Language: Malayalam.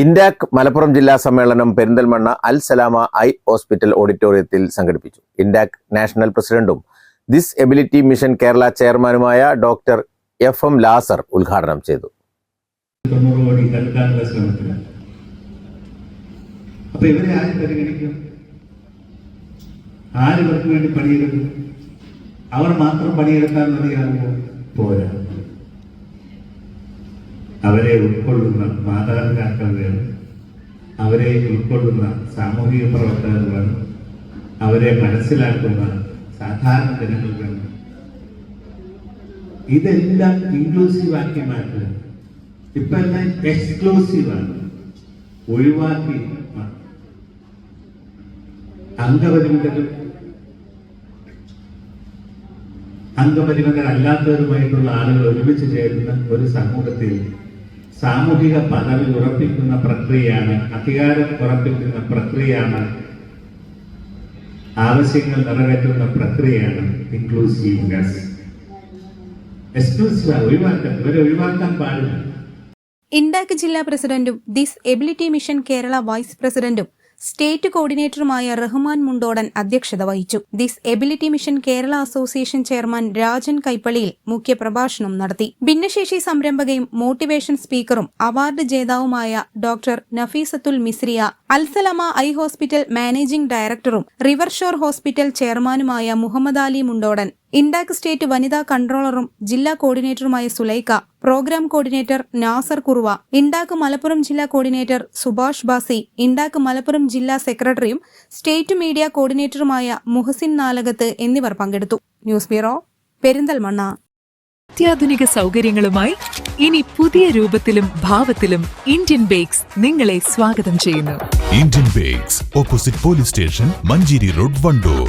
Indac Malappuram ജില്ലാ സമ്മേളനം പെരിന്തൽമണ്ണ അൽ സലാമ ഐ ഹോസ്പിറ്റൽ ഓഡിറ്റോറിയത്തിൽ സംഘടിപ്പിച്ചു. ഇൻഡാക് നാഷണൽ പ്രസിഡന്റും ദിസ് എബിലിറ്റി മിഷൻ കേരള ചെയർമാനുമായ ഡോക്ടർ എഫ് എം ലാസർ ഉദ്ഘാടനം ചെയ്തു. ആര് വേണ്ടി പണിയെടുക്കും? അവർ മാത്രം പണിയെടുക്കാൻ മതിയാകുമോ? പോരാ. അവരെ ഉൾക്കൊള്ളുന്ന മാതാപിതാക്കൾ വേണം അവരെ ഉൾക്കൊള്ളുന്ന സാമൂഹിക പ്രവർത്തകർ വേണം അവരെ മനസ്സിലാക്കുന്ന സാധാരണ ജനങ്ങൾ വേണം ഇതെല്ലാം ഇൻക്ലൂസീവ് ആക്കി മാറ്റുക ഇപ്പൊ എല്ലാം എക്സ്ക്ലൂസീവ് ആണ്. ഒഴിവാക്കി. അംഗപരിമിതരും അംഗപരിമിതരല്ലാത്തവരുമായിട്ടുള്ള ആളുകൾ ഒരുമിച്ച് ചേരുന്ന ഒരു സമൂഹത്തിൽ സാമൂഹിക പദവി ഉറപ്പിക്കുന്ന പ്രക്രിയയാണ് അധികാരം ഉറപ്പിക്കുന്ന പ്രക്രിയയാണ് ആവശ്യങ്ങൾ നിറവേറ്റുന്ന പ്രക്രിയയാണ് ഇൻക്ലൂസീവ്നെസ് എക്സ്ക്ലൂസീവ് ഒഴിവാക്കാൻ ഇവരെ ഒഴിവാക്കാൻ പാടില്ല. ഇൻഡാക് ജില്ലാ പ്രസിഡന്റും disability mission Kerala vice പ്രസിഡന്റും സ്റ്റേറ്റ് കോർഡിനേറ്ററുമായ റഹ്മാൻ മുണ്ടോടൻ അധ്യക്ഷത വഹിച്ചു. Disability mission Kerala association chairman Rajan കൈപ്പള്ളിയിൽ മുഖ്യപ്രഭാഷണം നടത്തി. ഭിന്നശേഷി സംരംഭകയും മോട്ടിവേഷൻ സ്പീക്കറും award ജേതാവുമായ doctor Nafeesathul Misriya Alsalama eye hospital managing ഡയറക്ടറും റിവർഷോർ ഹോസ്പിറ്റൽ ചെയർമാനുമായ മുഹമ്മദ് അലി മുണ്ടോടൻ ഇൻഡാക് സ്റ്റേറ്റ് വനിതാ കൺട്രോളറും ജില്ലാ കോർഡിനേറ്ററുമായ സുലൈക്ക പ്രോഗ്രാം കോർഡിനേറ്റർ നാസർ കുറുവ ഇൻഡാക് മലപ്പുറം ജില്ലാ കോർഡിനേറ്റർ സുഭാഷ് ബാസി ഇൻഡാക് മലപ്പുറം ജില്ലാ സെക്രട്ടറിയും സ്റ്റേറ്റ് മീഡിയ കോർഡിനേറ്ററുമായ മുഹസിൻ നാലകത്ത് എന്നിവർ പങ്കെടുത്തു. News bureau Perinthalmanna. അത്യാധുനിക സൗകര്യങ്ങളുമായി ഇനി പുതിയ രൂപത്തിലും ഭാവത്തിലും ഇന്ത്യൻ ബേക്സ് നിങ്ങളെ സ്വാഗതം ചെയ്യുന്നു. Indian bakes opposite police station Manjeri road Vandoor.